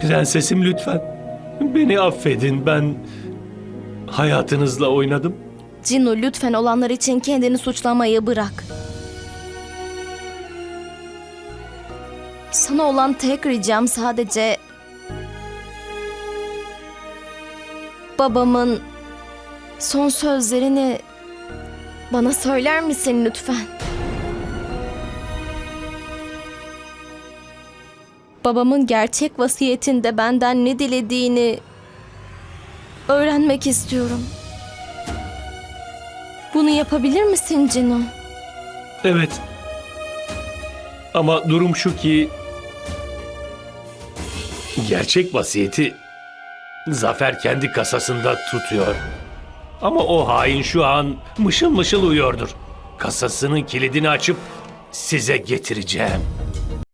Prensesim lütfen. Beni affedin ben hayatınızla oynadım. Cino lütfen olanlar için kendini suçlamayı bırak. Sana olan tek ricam sadece babamın son sözlerini bana söyler misin lütfen? Babamın gerçek vasiyetinde benden ne dilediğini öğrenmek istiyorum. Bunu yapabilir misin Cino? Evet. Ama durum şu ki gerçek vasiyeti Zafer kendi kasasında tutuyor. Ama o hain şu an mışıl mışıl uyuyordur. Kasasının kilidini açıp size getireceğim.